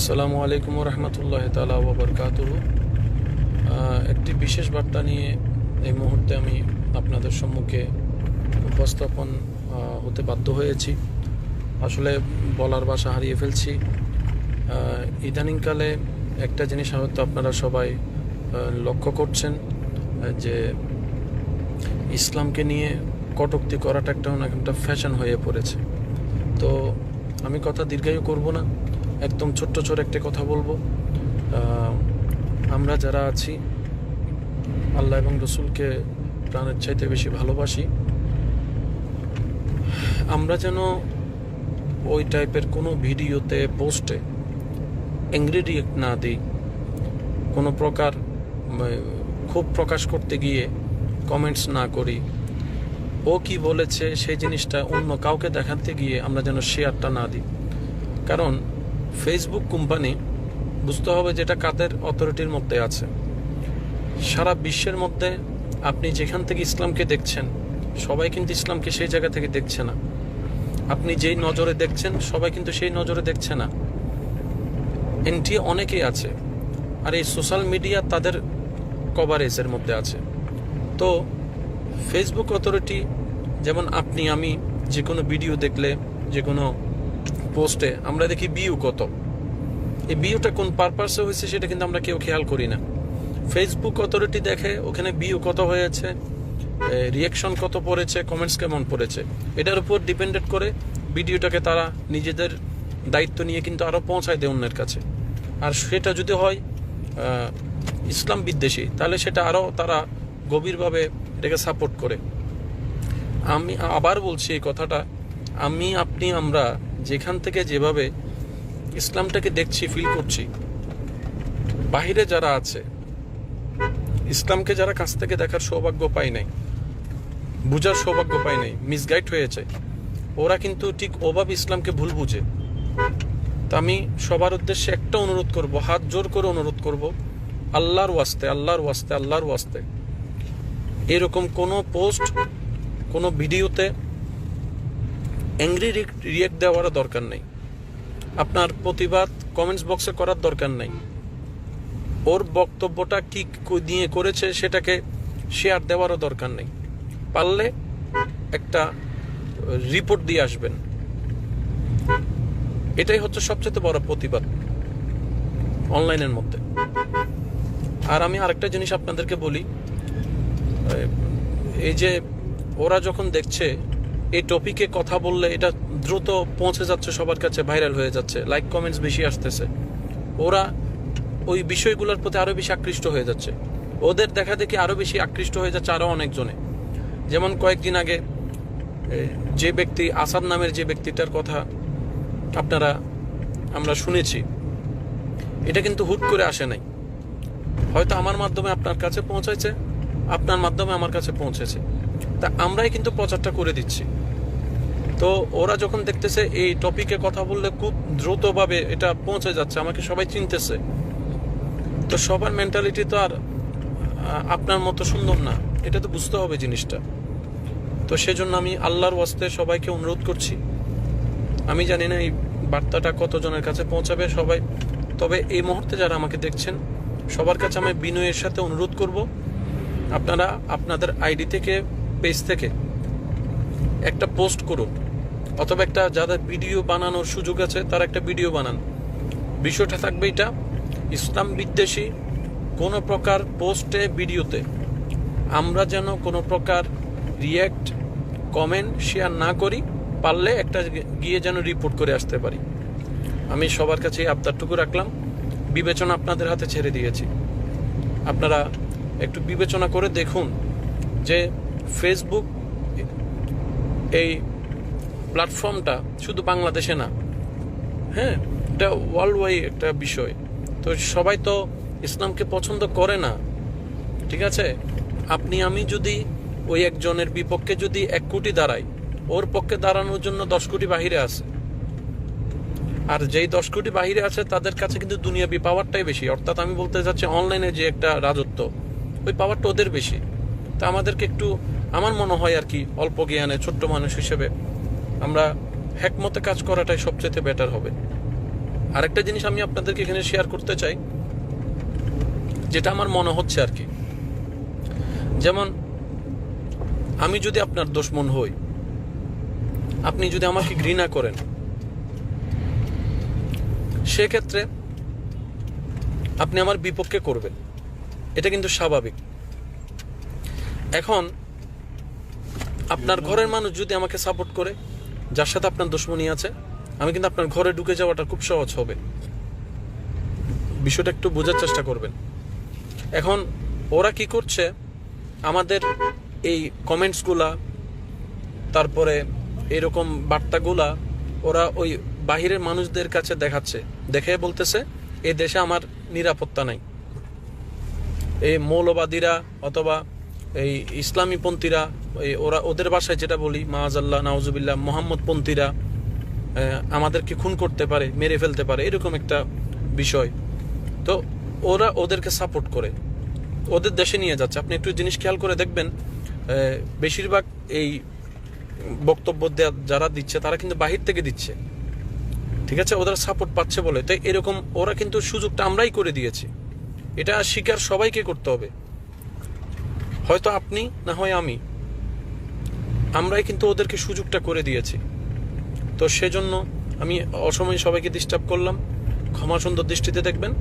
আসসালামু আলাইকুম রহমতুল্লাহ তালা একটি বিশেষ বার্তা নিয়ে এই মুহূর্তে আমি আপনাদের সম্মুখে উপস্থাপন হতে বাধ্য হয়েছি। আসলে বলার বাসা হারিয়ে ফেলছি। ইদানিংকালে একটা জিনিস হয়তো আপনারা সবাই লক্ষ্য করছেন, যে ইসলামকে নিয়ে কটূক্তি করাটা একটা একটা ফ্যাশন হয়ে পড়েছে। তো আমি কথা দীর্ঘায়ু করব না। একদম ছোট্ট ছোট একটা কথা বলব। আমরা যারা আছি, আল্লাহ এবং রসুলকে প্রাণের চাইতে বেশি ভালোবাসি, আমরা যেন ওই টাইপের কোনো ভিডিওতে, পোস্টে অ্যাংরি না দিই, কোনো প্রকার খুব প্রকাশ করতে গিয়ে কমেন্টস না করি। ও কি বলেছে, সেই জিনিসটা অন্য কাউকে দেখাতে গিয়ে আমরা যেন শেয়ারটা না দিই। কারণ ফেসবুক কোম্পানি বুঝতে হবে যেটা কাদের অথরিটির মধ্যে আছে। সারা বিশ্বের মধ্যে আপনি যেখান থেকে ইসলামকে দেখছেন, সবাই কিন্তু ইসলামকে সেই জায়গা থেকে দেখছে না। আপনি যেই নজরে দেখছেন, সবাই কিন্তু সেই নজরে দেখছে না। এনটি অনেকেই আছে, আর এই সোশ্যাল মিডিয়া তাদের কভারেজের মধ্যে আছে। তো ফেসবুক অথরিটি যেমন আপনি, আমি যে কোনো ভিডিও দেখলে যে কোনো পোস্টে আমরা দেখি বিউ কত। এই বিউটা কোন পারপাসে হয়েছে সেটা কিন্তু আমরা কেউ খেয়াল করি না। ফেসবুক অথরিটি দেখে ওখানে বিউ কত হয়েছে রিয়াকশন কত পড়েছে কমেন্টস কেমন পড়েছে। এটার উপর ডিপেন্ডেড করে ভিডিওটাকে তারা নিজেদের দায়িত্ব নিয়ে কিন্তু আরও পৌঁছায় দেয় অন্যের কাছে। আর সেটা যদি হয় ইসলাম বিদ্বেষী, তাহলে সেটা আরও তারা গভীরভাবে এটাকে সাপোর্ট করে। আমি আবার বলছি এই কথাটা, আমি, আপনি, আমরা যেখান থেকে যেভাবে ইসলামটাকে দেখছি ফিল করছি, বাহিরে যারা আছে, ইসলামকে যারা কাছ থেকে দেখার সৌভাগ্য পায় নাই, বুঝার সৌভাগ্য পায় নাই মিসগাইড হয়েছে, ওরা কিন্তু ঠিক ওভাবে ইসলামকে ভুল বুঝে। তা আমি সবার উদ্দেশ্যে একটা অনুরোধ করব, হাত জোর করে অনুরোধ করব, আল্লাহর ওয়াস্তে আল্লাহর ওয়াস্তে আল্লাহর ওয়াস্তে, এরকম কোনো পোস্ট কোনো ভিডিওতে অ্যাংরি রিয়েক্ট দেওয়ার দরকার নেই। আপনার প্রতিবাদ কমেন্টস বক্সে করার দরকার নেই। ওর বক্তব্যটা কি নিয়ে করেছে সেটাকে শেয়ার দেওয়ারও দরকার নেই। পারলে একটা রিপোর্ট দিয়ে আসবেন। এটাই হচ্ছে সবচেয়ে বড় প্রতিবাদ অনলাইনের মধ্যে। আর আমি আরেকটা জিনিস আপনাদেরকে বলি এই যে ওরা যখন দেখছে এই টপিকে কথা বললে এটা দ্রুত পৌঁছে যাচ্ছে, সবার কাছে ভাইরাল হয়ে যাচ্ছে। লাইক কমেন্টস বেশি আসতেছে। ওরা ওই বিষয়গুলোর প্রতি আরও বেশি আকৃষ্ট হয়ে যাচ্ছে। ওদের দেখা দেখি আরও বেশি আকৃষ্ট হয়ে যাচ্ছে আরও অনেকজনে। যেমন কয়েকদিন আগে যে ব্যক্তি, আসাদ নামের যে ব্যক্তিটার কথা আপনারা, আমরা শুনেছি। এটা কিন্তু হুট করে আসে নাই। হয়তো আমার মাধ্যমে আপনার কাছে পৌঁছাইছে আপনার মাধ্যমে আমার কাছে পৌঁছেছে। তা আমরাই কিন্তু প্রচারটা করে দিচ্ছি। তো ওরা যখন দেখতেছে এই টপিকে কথা বললে খুব দ্রুতভাবে এটা পৌঁছে যাচ্ছে, আমাকে সবাই চিনতেছে। তো সবার মেন্টালিটি তো আর আপনার মতো সুন্দর না। এটা তো বুঝতে হবে জিনিসটা। তো সেজন্য আমি আল্লাহর ওয়াস্তে সবাইকে অনুরোধ করছি। আমি জানি না এই বার্তাটা কতজনের কাছে পৌঁছাবে সবাই। তবে এই মুহূর্তে যারা আমাকে দেখছেন, সবার কাছে আমি বিনয়ের সাথে অনুরোধ করব। আপনারা আপনাদের আইডি থেকে, পেজ থেকে একটা পোস্ট করুন। অথবা একটা যাদের ভিডিও বানানোর সুযোগ আছে, তারা একটা ভিডিও বানান। বিষয়টা থাকবে এটা, ইসলাম বিদ্বেষী কোনো প্রকার পোস্টে, ভিডিওতে আমরা যেন কোনো প্রকার রিয়্যাক্ট কমেন্ট শেয়ার না করি, পারলে একটা গিয়ে যেন রিপোর্ট করে আসতে পারি। আমি সবার কাছে আবদারটুকু রাখলাম। বিবেচনা আপনাদের হাতে ছেড়ে দিয়েছি। আপনারা একটু বিবেচনা করে দেখুন যে ফেসবুক এই প্ল্যাটফর্মটা শুধু বাংলাদেশে না। হ্যাঁ এটা ওয়ার্ল্ড ওয়াইড একটা বিষয়। তো সবাই তো ইসলামকে পছন্দ করে না। ঠিক আছে? আপনি, আমি যদি ওই একজনের বিপক্ষে যদি এক কোটি দাঁড়াই, ওর পক্ষে দাঁড়ানোর জন্য দশ কোটি বাহিরে আছে। আর যেই দশ কোটি বাহিরে আছে, তাদের কাছে কিন্তু দুনিয়াবি পাওয়ারটাই বেশি। অর্থাৎ আমি বলতে চাচ্ছি অনলাইনে যে একটা রাজত্ব, ওই পাওয়ারটা ওদের বেশি। তা আমাদেরকে একটু, আমার মনে হয় আর কি, অল্প জ্ঞানে, ছোট্ট মানুষ হিসেবে আমরা হ্যাকমতে কাজ করাটাই সবচেয়ে বেটার হবে। আরেকটা জিনিস আমি আপনাদেরকে এখানে শেয়ার করতে চাই, যেটা আমার মনে হচ্ছে আর কি। যেমন, আমি যদি আপনার দুশ্মন হই, আপনি যদি আমাকে ঘৃণা করেন, সেক্ষেত্রে আপনি আমার বিপক্ষে করবেন। এটা কিন্তু স্বাভাবিক। এখন, আপনার ঘরের মানুষ যদি আমাকে সাপোর্ট করে যার সাথে আপনার দুশ্মনী আছে, আমি কিন্তু আপনার ঘরে ঢুকে যাওয়াটা খুব সহজ হবে। বিষয়টা একটু বোঝার চেষ্টা করবেন। এখন, ওরা কি করছে, আমাদের এই কমেন্টসগুলা, তারপরে এরকম বার্তাগুলা, ওরা ওই বাহিরের মানুষদের কাছে দেখাচ্ছে। দেখে বলতেছে এই দেশে আমার নিরাপত্তা নাই। এই মৌলবাদীরা অথবা এই ইসলামীপন্থীরা এই ওরা ওদের বাসায় যেটা বলি মাহাজাল্লাহ মোহাম্মদ পন্থীরা আমাদেরকে খুন করতে পারে, মেরে ফেলতে পারে, এরকম একটা বিষয়। তো ওরা ওদেরকে সাপোর্ট করে। ওদের দেশে নিয়ে যাচ্ছে। আপনি একটু জিনিস খেয়াল করে দেখবেন বেশিরভাগ এই বক্তব্য যারা দিচ্ছে, তারা কিন্তু বাহির থেকে দিচ্ছে। ঠিক আছে? ওদের সাপোর্ট পাচ্ছে বলে। তাই এরকম ওরা কিন্তু সুযোগটা আমরাই করে দিয়েছি। এটা স্বীকার সবাইকে করতে হবে। হয়তো আপনি, না হয় আমি। আমরাই কিন্তু ওদেরকে সুযোগটা করে দিয়েছি। তো সেজন্য আমি অসময়ে সবাইকে ডিস্টার্ব করলাম। ক্ষমা সুন্দর দৃষ্টিতে দেখবেন।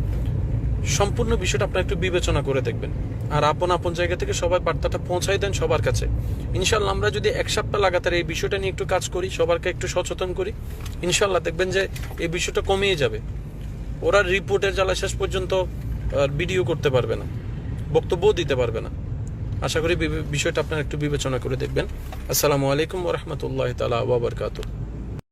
সম্পূর্ণ বিষয়টা আপনার একটু বিবেচনা করে দেখবেন। আর আপন আপন জায়গা থেকে সবাই বার্তাটা পৌঁছাই দেন সবার কাছে। ইনশাল্লাহ আমরা যদি এক সপ্তাহ লাগাতার এই বিষয়টা নিয়ে একটু কাজ করি, সবারকে একটু সচেতন করি ইনশাল্লাহ দেখবেন যে এই বিষয়টা কমিয়ে যাবে। ওরা রিপোর্টের জ্বালা শেষ পর্যন্ত ভিডিও করতে পারবে না, বক্তব্যও দিতে পারবে না। আশা করি বিষয়টা আপনারা একটু বিবেচনা করে দেখবেন। আসসালামু আলাইকুম ওরহমতুল্লাহ তালা ওবরকাতুহ